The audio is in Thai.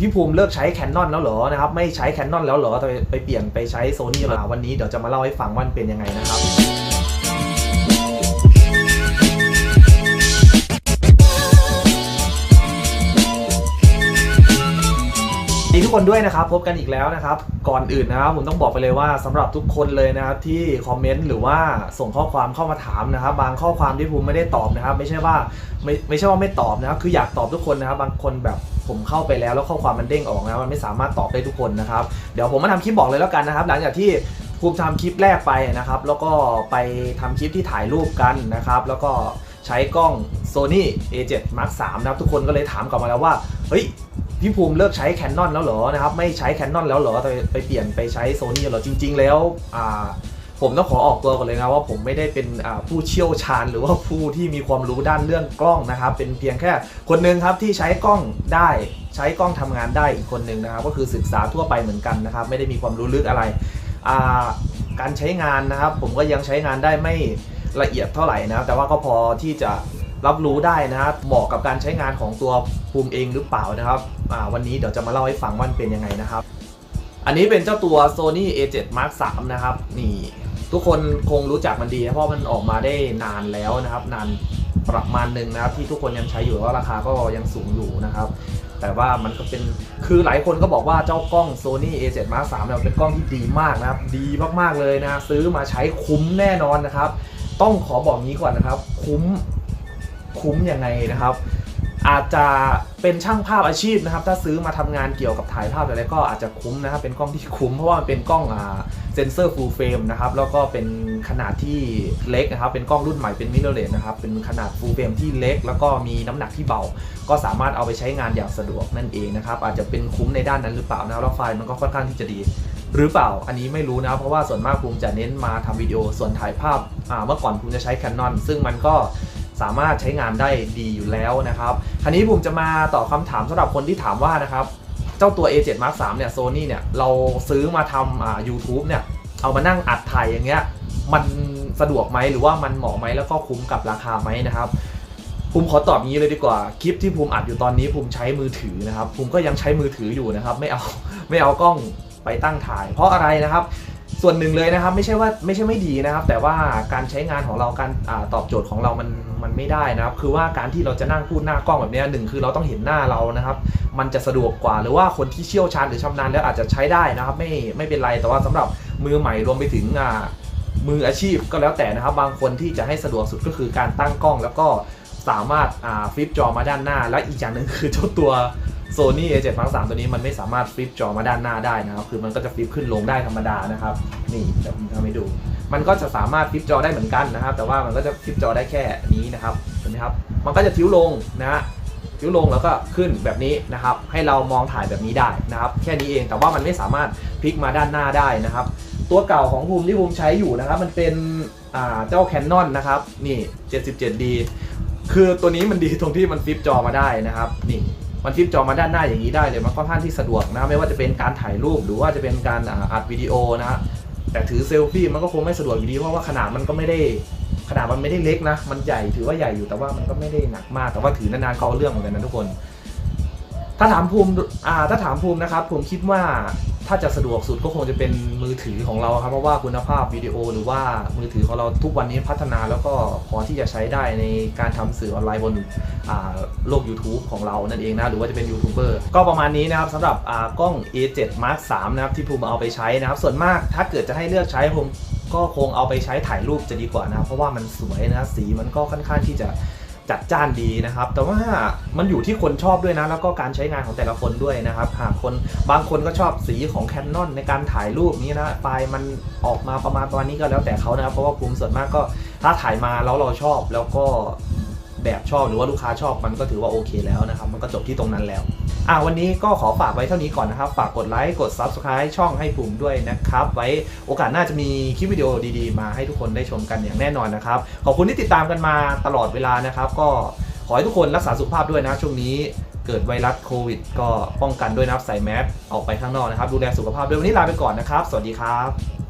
พี่ภูมิเลิกใช้แคนนอนแล้วเหรอนะครับไม่ใช้แคนนอนแล้วเหรอไปไปเปลี่ยนไปใช้โซนี่มาวันนี้เดี๋ยวจะมาเล่าให้ฟังว่ามันเป็นยังไงนะครับ คนด้วยนะครับ พบกันอีกแล้วนะครับ ก่อนอื่นนะครับผมต้องบอกไปเลยว่าสำหรับทุกคนเลยนะครับที่คอมเมนต์หรือว่าส่งข้อความเข้ามาถามนะครับ บางข้อความที่ผมไม่ได้ตอบนะครับ ไม่ใช่ว่าไม่ไม่ใช่ว่าไม่ตอบนะครับ คืออยากตอบทุกคนนะครับ บางคนแบบผมเข้าไปแล้วแล้วข้อความมันเด้งออกนะมันไม่สามารถตอบได้ทุกคนนะครับ เดี๋ยวผมมาทำคลิปบอกเลยแล้วกันนะครับ หลังจากที่ภูมิทำคลิปแรกไปนะครับ แล้วก็ไปทำคลิปที่ถ่ายรูปกันนะครับ แล้วก็ใช้กล้อง Sony A7 Mark 3นะครับทุกคนก็เลยถามกลับมาแล้วว่าเฮ้ย พี่ภูมิเลิกใช้แคนนอนแล้วเหรอนะครับไม่ใช้แคนนอนแล้วเหรอไปไปเปลี่ยนไปใช้โซนี่เหรอจริง ๆ แล้วอ่าผมต้องขอออกตัวก่อนเลยนะว่าผมไม่ได้เป็นผู้เชี่ยวชาญ หรือว่าผู้ที่มีความรู้ด้านเรื่องกล้องนะครับ เป็นเพียงแค่คนหนึ่งครับที่ใช้กล้องได้ใช้กล้องทำงานได้อีกคนหนึ่งนะครับ ก็คือศึกษาทั่วไปเหมือนกันนะครับ ไม่ได้มีความรู้ลึกอะไรการใช้งานนะครับ ผมก็ยังใช้งานได้ไม่ละเอียดเท่าไหร่นะครับแต่ว่าก็พอที่จะ รับรู้ได้นะครับเหมาะกับการใช้งานของตัวภูมิเองหรือเปล่านะครับวันนี้เดี๋ยวจะมาเล่าให้ฟังว่ามันเป็นยังไงนะครับ อันนี้เป็นเจ้าตัว Sony A7 Mark 3นะครับนี่ทุกคนคงรู้จักมันดีนะเพราะมันออกมาได้นานแล้วนะครับ นานประมาณหนึ่งนะครับ ที่ทุกคนยังใช้อยู่แล้วราคาก็ยังสูงอยู่นะครับแต่ว่ามันก็เป็นคือหลายคนก็บอกว่าเจ้ากล้อง Sony A7 Mark 3เนี่ยเป็นกล้องที่ดีมากนะครับ ดีมากๆเลยนะ ซื้อมาใช้คุ้มแน่นอนนะครับ ต้องขอบอกงี้ก่อนนะครับ คุ้ม คุ้มยังไงนะครับ อาจจะเป็นช่างภาพอาชีพนะครับ ถ้าซื้อมาทำงานเกี่ยวกับถ่ายภาพอะไรก็อาจจะคุ้มนะครับ เป็นกล้องที่คุ้มเพราะว่ามันเป็นกล้องอ่าเซนเซอร์ฟูลเฟรมนะครับ แล้วก็เป็นขนาดที่เล็กนะครับ เป็นกล้องรุ่นใหม่เป็นมิเรเลสนะครับ เป็นขนาดฟูลเฟรมที่เล็ก แล้วก็มีน้ำหนักที่เบา ก็สามารถเอาไปใช้งานอย่างสะดวกนั่นเองนะครับ อาจจะเป็นคุ้มในด้านนั้นหรือเปล่านะครับแล้วไฟล์มันก็ค่อนข้างที่จะดีหรือเปล่า อันนี้ไม่รู้นะครับเพราะว่าส่วนมากภูมิจะเน้นมาทำวิดีโอ ส่วนถ่ายภาพอ่าเมื่อก่อนภูมิจะใช้ Canon ซึ่งมันก็ สามารถใช้งานได้ดีอยู่แล้วนะครับคราวนี้ภูมิจะมาตอบคำถามสำหรับคนที่ถามว่านะครับเจ้าตัว A7 Mark 3เนี่ยโซนี่เนี่ยเราซื้อมาทำอ่า YouTube เนี่ยเอามานั่งอัดถ่ายอย่างเงี้ยมันสะดวกไหมหรือว่ามันเหมาะไหมแล้วก็คุ้มกับราคาไหมนะครับภูมิขอตอบงี้เลยดีกว่าคลิปที่ภูมิอัดอยู่ตอนนี้ภูมิใช้มือถือนะครับภูมิก็ยังใช้มือถืออยู่นะครับ ไม่เอาไม่เอากล้องไปตั้งถ่าย เพราะอะไรนะครับ ส่วนหนึ่งเลยนะครับไม่ใช่ว่าไม่ใช่ไม่ดีนะครับ แต่ว่าการใช้งานของเราการอตอบโจทย์ของเรามันมันไม่ได้นะครับ คือว่าการที่เราจะนั่งพูดหน้ากล้องแบบนี้หนึ่งคือเราต้องเห็นหน้าเรานะครับ มันจะสะดวกกว่า หรือว่าคนที่เชี่ยวชาญหรือชำนาญแล้วอาจจะใช้ได้นะครับ ไม่ไม่เป็นไรแต่ว่าสำหรับมือใหม่รวมไปถึงมืออาชีพก็แล้วแต่นะครับ บางคนที่จะให้สะดวกสุดก็คือการตั้งกล้อง แล้วก็สามารถฟลิปจอมาด้านหน้า และอีกอย่างหนึ่งคือเจ้าตัว Sony A7 Mark 3ตัวนี้มันไม่สามารถฟลิปจอมาด้านหน้าได้นะครับ คือมันก็จะฟลิปขึ้นลงได้ธรรมดานะครับ นี่เดี๋ยวผมทำให้ดู มันก็จะสามารถฟลิปจอได้เหมือนกันนะครับ แต่ว่ามันก็จะฟลิปจอได้แค่นี้นะครับ เห็นไหมครับ มันก็จะทิ้วลงนะฮะทิ้วลงแล้วก็ขึ้นแบบนี้นะครับ ให้เรามองถ่ายแบบนี้ได้นะครับ แค่นี้เอง แต่ว่ามันไม่สามารถพลิกมาด้านหน้าได้นะครับ ตัวเก่าของภูมิที่ภูมิใช้อยู่นะครับ มันเป็นเจ้า Canon นะครับ นี่ 77D คือตัวนี้มันดีตรงที่มันฟลิปจอมาได้นะครับ นี่ มันทิปจอมาด้านหน้าอย่างนี้ได้เลยมันค่อนข้างที่สะดวกนะไม่ว่าจะเป็นการถ่ายรูปหรือว่าจะเป็นการอัดวิดีโอนะฮะแต่ถือเซลฟี่มันก็คงไม่สะดวกอยู่ดีเพราะว่าขนาดมันก็ไม่ได้ขนาดมันไม่ได้เล็กนะ มันใหญ่ถือว่าใหญ่อยู่แต่ว่ามันก็ไม่ได้หนักมาก แต่ว่าถือนานๆก็เอาเรื่องเหมือนกันนะทุกคน ถ้าถามภูมิอ่าถ้าถามภูมินะครับ ผมคิดว่า ถ้าจะสะดวกสุดก็คงจะเป็นมือถือของเราครับเพราะว่าคุณภาพวิดีโอหรือว่ามือถือของเราทุกวันนี้พัฒนาแล้วก็พอที่จะใช้ได้ในการทำสื่อออนไลน์บนโลก YouTube ของเรานั่นเองนะหรือว่าจะเป็นยูทูบเบอร์ก็ประมาณนี้นะครับสำหรับกล้อง A7 Mark 3นะครับที่ภูมิเอาไปใช้นะครับ ส่วนมากถ้าเกิดจะให้เลือกใช้ผมก็คงเอาไปใช้ถ่ายรูปจะดีกว่านะเพราะว่ามันสวยนะสีมันก็ค่อนข้างที่จะ จัดจ้านดีนะครับ แต่ว่ามันอยู่ที่คนชอบด้วยนะ แล้วก็การใช้งานของแต่ละคนด้วยนะครับ หากคนบางคนก็ชอบสีของแคนนอนในการถ่ายรูปนี้นะไฟล์มันออกมาประมาณประมาณนี้ก็แล้วแต่เขานะครับเพราะว่าภูมิส่วนมากก็ถ้าถ่ายมาแล้วเราชอบแล้วก็ แบบชอบหรือว่าลูกค้าชอบมันก็ถือว่าโอเคแล้วนะครับมันก็จบที่ตรงนั้นแล้วอ่าวันนี้ก็ขอฝากไว้เท่านี้ก่อนนะครับ ฝากกดไลค์กด Subscribe ช่องให้ภูมิด้วยนะครับ ไว้โอกาสหน้าจะมีคลิปวิดีโอดีๆ มาให้ทุกคนได้ชมกันอย่างแน่นอนนะครับ ขอบคุณที่ติดตามกันมาตลอดเวลานะครับ ก็ขอให้ทุกคนรักษาสุขภาพด้วยนะช่วงนี้เกิดไวรัสโควิด ก็ป้องกันด้วยนะใส่แมสออกไปข้างนอกนะครับ ดูแลสุขภาพด้วยวันนี้ลาไปก่อนนะครับ สวัสดีครับ